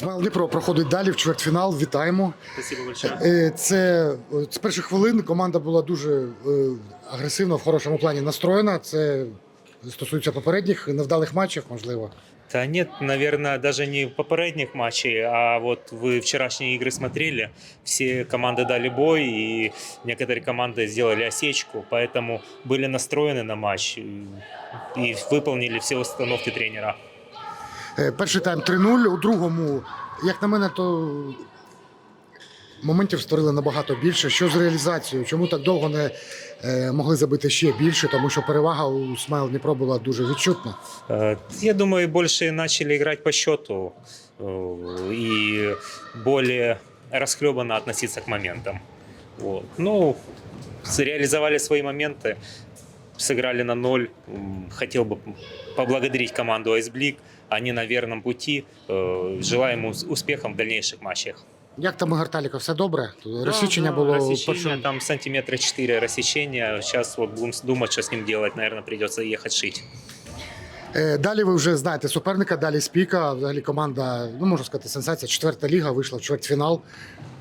Ізмайл Дніпро проходить далі в чвертьфінал. Вітаємо. Спасибо большое. Е, Це е, з перших хвилин команда була дуже е, агресивно в хорошому плані настроєна. Це стосується попередніх невдалих матчів, можливо. Да нет, наверное, даже не попередних матчей, а вот вы вчерашние игры смотрели, все команды дали бой, и некоторые команды сделали осечку, поэтому были настроены на матч и и выполнили все установки тренера. Е, Перший тайм 3-0. У другому, як на мене, то моментів створили набагато більше. Що з реалізацією? Чому так довго не е, могли забити ще більше? Тому що перевага у Смайл Дніпро була дуже відчутна. Э, Я думаю, больше начали играть по счету э, и более расхлебанно относиться к моментам. Вот. Ну, с- реализовали свои моменты, сыграли на ноль. М, Хотел бы поблагодарить команду Айсблик. Они на верном пути. Э, Желаем ус- успехов в дальнейших матчах. Як там у Гарталіка? Все добре? Розсічення Да, було в рассечение, першому. там сантиметра 4 рассечения. Сейчас вот будем думать, что с ним делать. Наверное, придется ехать шить. Е, Далі ви вже знаєте суперника, далі спіка. Взагалі команда, ну можна сказати, сенсація. Четверта ліга вийшла в чвертьфінал.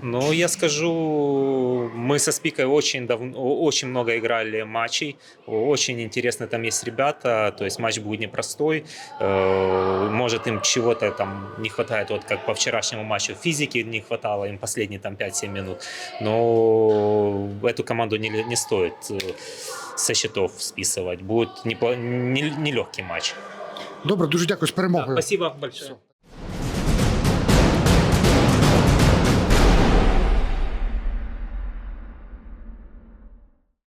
Ну, я скажу, мы со Спикой очень давно, очень много играли матчей, очень интересно там есть ребята, то есть матч будет непростой, Э, может им чего-то там не хватает, вот как по вчерашнему матчу физики не хватало им последние там 5-7 минут, но эту команду не, не стоит э, со счетов списывать, будет нелегкий не, нелегкий матч. Добре, дуже дякую з перемогою. Спасибо большое.